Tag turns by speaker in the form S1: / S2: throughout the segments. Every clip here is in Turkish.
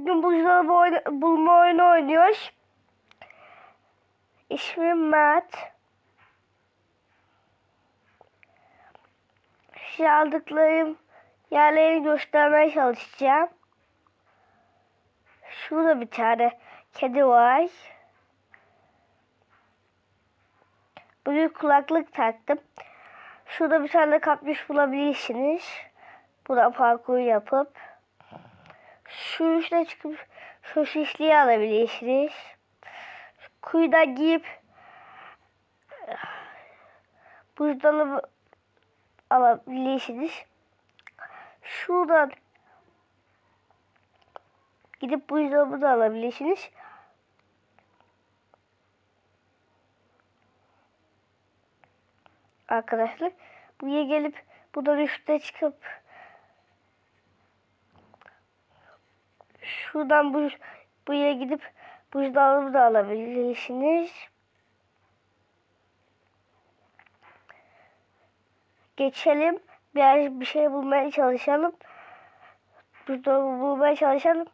S1: Bugün buzdolabı oyna bulma oyunu oynuyoruz. İsmim Mert. Size aldıklarım yerlerini göstermeye çalışacağım. Şurada bir tane kedi var. Bugün kulaklık taktım. Şurada bir tane kapmış bulabilirsiniz. Buna parkur yapıp. Şu çıkıp sosisliği alabilirsiniz. Kuyudan giyip buzdolabı alabilirsiniz. Şuradan gidip buzdolabı da alabilirsiniz. Arkadaşlar buraya gelip buradan üstte çıkıp şuradan bu buraya gidip buzdolabı da alabilirsiniz. Geçelim. Biraz bir şey bulmaya çalışalım. Buzdolabı bulmaya çalışalım.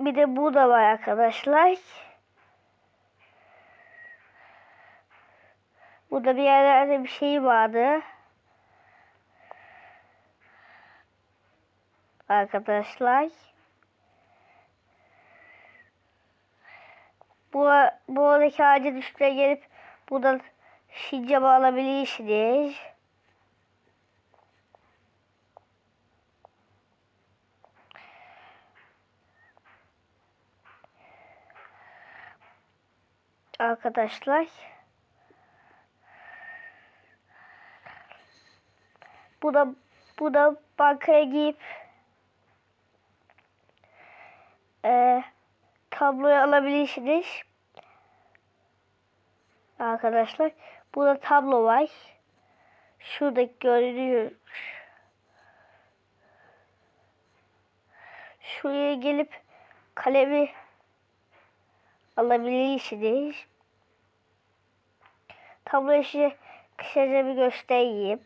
S1: Bir de bu da var arkadaşlar. Burada bir yerlerde bir şey vardı. Arkadaşlar. Bu, bu oradaki ağacın üstüne gelip buradan sincabı alabilirsiniz. Arkadaşlar. Bu da bu da bankaya giyip e, tabloyu alabilirsiniz. Arkadaşlar burada tablo var. Şurada görünüyor. Şuraya gelip kalemi alabilirsiniz. Tabloyu size kısaca bir göstereyim.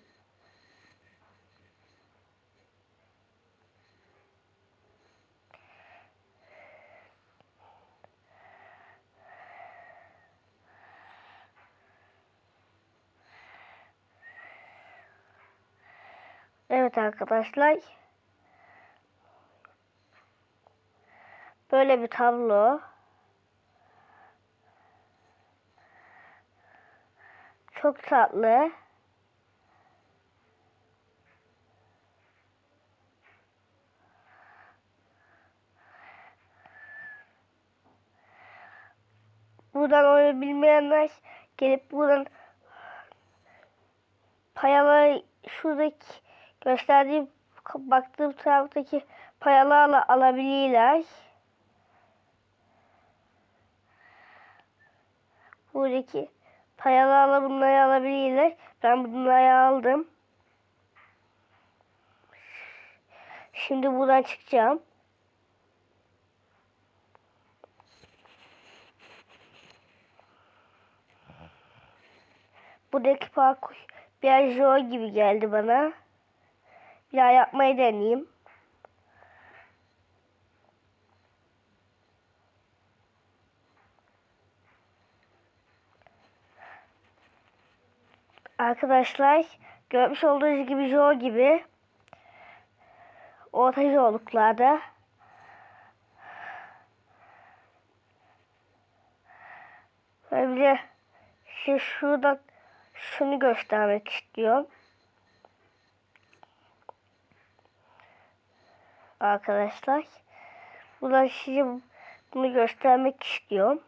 S1: Evet arkadaşlar. Böyle bir tablo. Çok tatlı. Buradan oyunu bilmeyenler gelip buradan payaları şuradaki gösterdiğim baktığım taraftaki payalarla alabilirler. Buradaki payalarla bunları alabilirler. Ben bunları aldım. Şimdi buradan çıkacağım. Buradaki parkur biraz zor gibi geldi bana. Bir daha yapmayı deneyeyim. Arkadaşlar görmüş olduğunuz gibi zor gibi orta zorluklarda ve bir de şuradan şunu göstermek istiyorum. Arkadaşlar. Buradan size bunu göstermek istiyorum.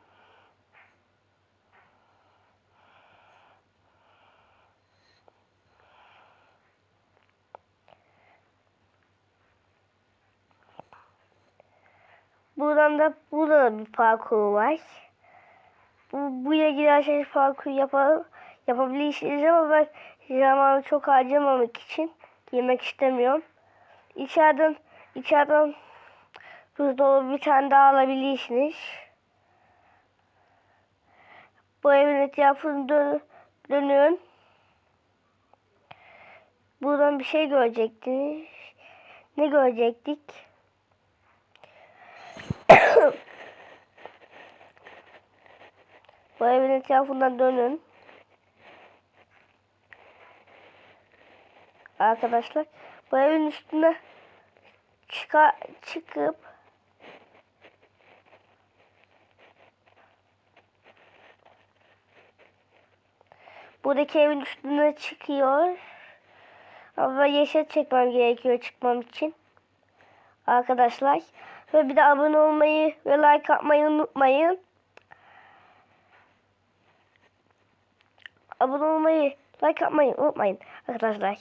S1: Buradan da burada da bir parkur var. Bu, buraya giderseniz parkur yapalım, yapabilirsiniz ama ben zamanı çok harcamamak için yemek istemiyorum. İçeriden içeriden buzdolabı bir tane daha alabilirsiniz. Bu evin etrafını dön, dönün. buradan bir şey görecektik. Ne görecektik? Bu evin etrafından dönün. Arkadaşlar bu evin üstüne çıka çıkıp buradaki evin üstüne çıkıyor. Ama yeşil çekmem gerekiyor çıkmam için. Arkadaşlar. Ve bir de abone olmayı ve like atmayı unutmayın. Abone olmayı, like atmayı unutmayın arkadaşlar.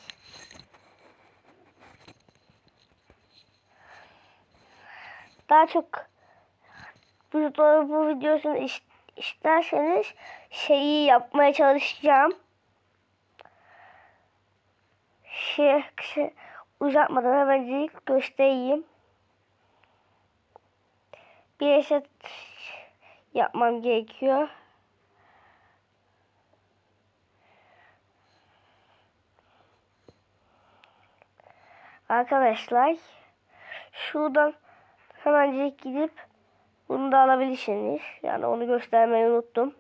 S1: Daha çok bu, bu videosunu is- isterseniz şeyi yapmaya çalışacağım. Şey, şey uzatmadan hemencik göstereyim. Bir eşit yapmam gerekiyor. Arkadaşlar şuradan hemencik gidip bunu da alabilirsiniz. Yani onu göstermeyi unuttum.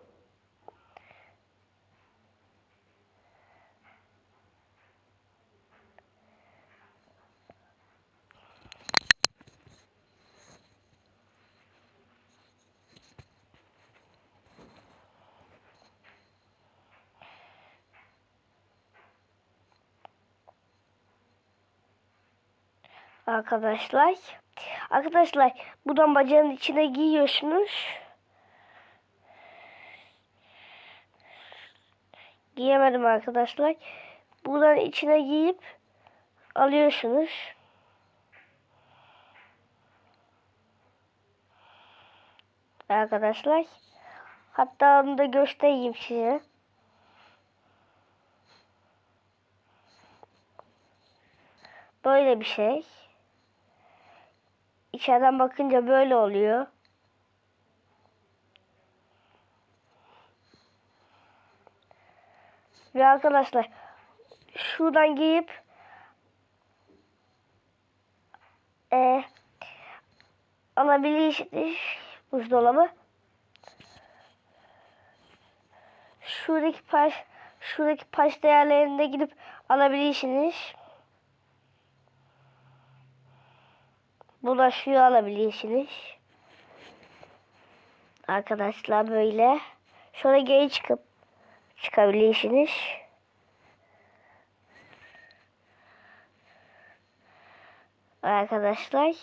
S1: Arkadaşlar. Arkadaşlar buradan bacağın içine giyiyorsunuz. Giyemedim arkadaşlar. Buradan içine giyip alıyorsunuz. Arkadaşlar. Hatta onu da göstereyim size. Böyle bir şey. İçeriden bakınca böyle oluyor. Ve arkadaşlar şuradan giyip e, alabilirsiniz buzdolabı. Şuradaki parç şuradaki parç değerlerinde gidip alabilirsiniz. Bulaşığı alabilirsiniz. Arkadaşlar böyle. Şöyle geri çıkıp çıkabilirsiniz. Arkadaşlar.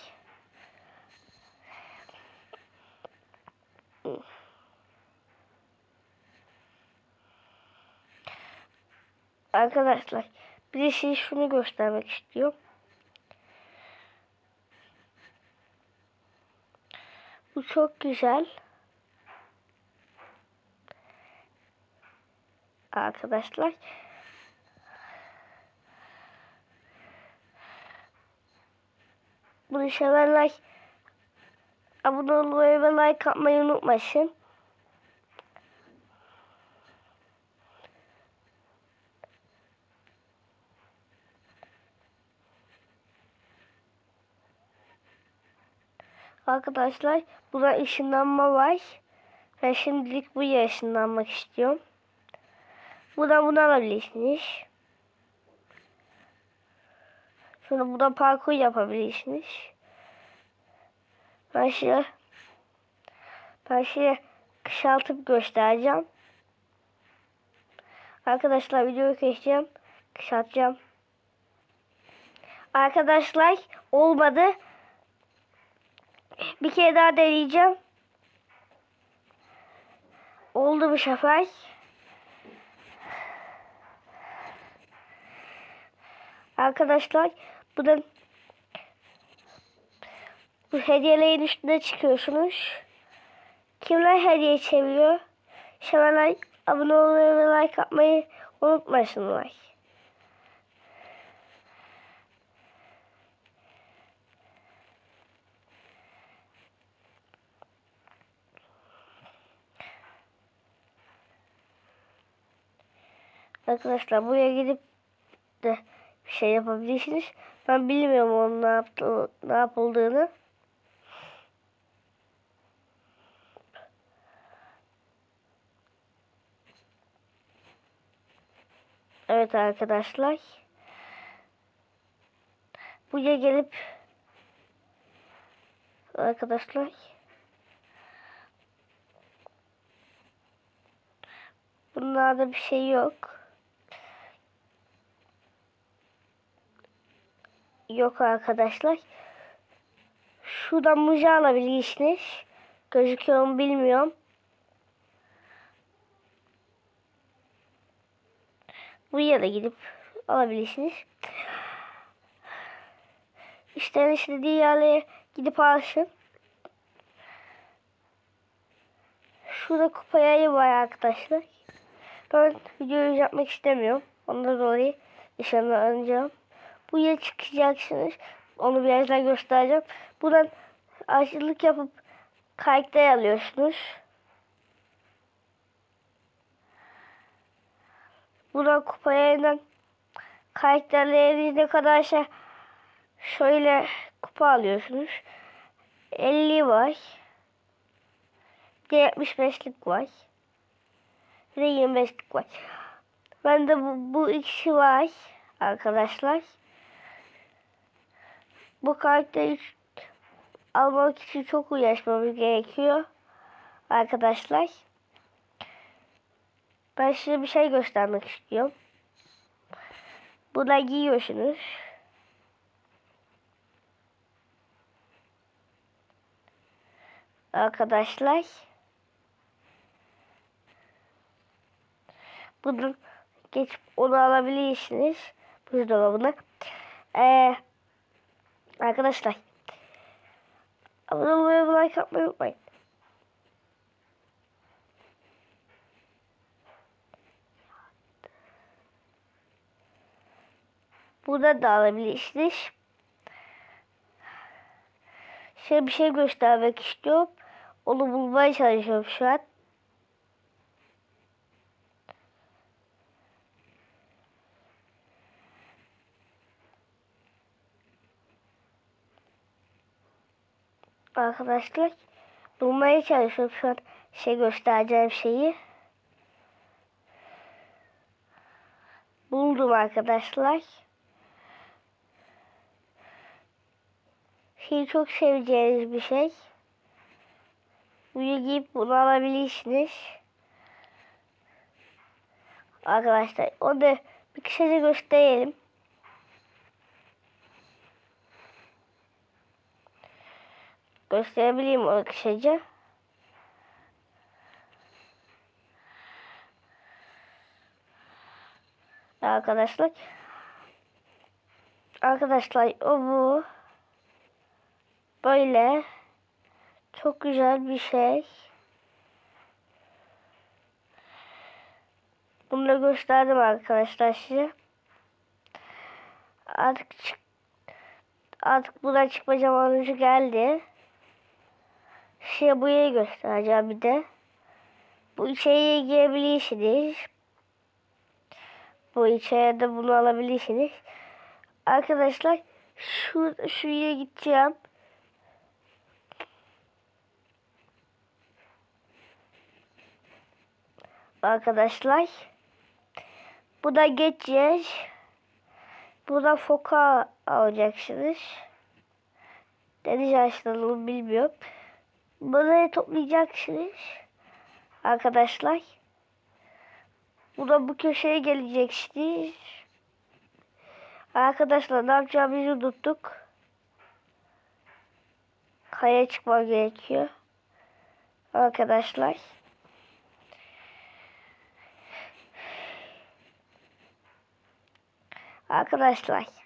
S1: Arkadaşlar bir de şunu göstermek istiyorum. Bu çok güzel. Arkadaşlar. Bunu sevenler abone olmayı ve like atmayı unutmasın. Arkadaşlar burada ışınlanma var. Ben şimdilik bu ışınlanmak istiyorum. Buradan bunu alabilirsiniz. Sonra burada parkur yapabilirsiniz. Ben size ben size kısaltıp göstereceğim. Arkadaşlar videoyu keseceğim. Kısaltacağım. Arkadaşlar olmadı. Bir kere daha deneyeceğim. Oldu bu sefer. Arkadaşlar buradan bu hediyelerin üstüne çıkıyorsunuz. Kimler hediye seviyor? Sevenler abone olmayı ve like atmayı unutmasınlar. Arkadaşlar buraya gidip de bir şey yapabilirsiniz. Ben bilmiyorum onun ne yaptığı, ne yapıldığını. Evet arkadaşlar. Buraya gelip arkadaşlar bunlarda bir şey yok. Yok arkadaşlar. Şuradan muja alabilirsiniz. Gözüküyor mu bilmiyorum. Buraya da gidip alabilirsiniz. İşte istediği yerlere gidip alsın. Şurada kupa yayı var arkadaşlar. Ben videoyu yapmak istemiyorum. Ondan dolayı dışarıdan alacağım. Buraya çıkacaksınız. Onu birazdan göstereceğim. Buradan açılık yapıp karakter alıyorsunuz. Buradan kupa yayından karakterleriniz ne kadarsa şöyle kupa alıyorsunuz. 50 var. Bir de 75'lik var. Bir de 25'lik var. Bende bu, bu ikisi var arkadaşlar. Bu karakteri almak için çok uğraşmamız gerekiyor. Arkadaşlar. Ben size bir şey göstermek istiyorum. Bunu giyiyorsunuz. Arkadaşlar. Bunu geçip onu alabilirsiniz. Buzdolabına. Ee, arkadaşlar. Abone olmayı ve like atmayı unutmayın. Burada da alabilirsiniz. Size bir şey göstermek istiyorum. Onu bulmaya çalışıyorum şu an. Arkadaşlar bulmaya çalışıyorum şu an şey göstereceğim şeyi. Buldum arkadaşlar. Şeyi çok seveceğiniz bir şey. Buraya giyip bunu alabilirsiniz. Arkadaşlar onu da bir kısaca gösterelim. Gösterebileyim onu kısaca. Arkadaşlar. Arkadaşlar o bu. Böyle. Çok güzel bir şey. Bunu da gösterdim arkadaşlar size. Artık çık artık buradan çıkma zamanı geldi. Size burayı göstereceğim bir de. Bu içeriye girebilirsiniz. Bu içeride bunu alabilirsiniz. Arkadaşlar şu şuraya gideceğim. Arkadaşlar bu da geçeceğiz. Bu da foka alacaksınız. Deniz ağaçlarını bilmiyorum. Burayı toplayacaksınız. Arkadaşlar. Bu da bu köşeye geleceksiniz. Arkadaşlar ne yapacağımızı unuttuk. Kaya çıkmak gerekiyor. Arkadaşlar. Arkadaşlar.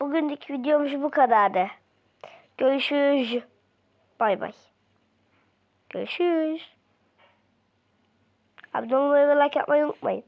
S1: Bugünkü videomuz bu kadardı. Görüşürüz. Bay bay. Görüşürüz. Abone olmayı ve like yapmayı unutmayın.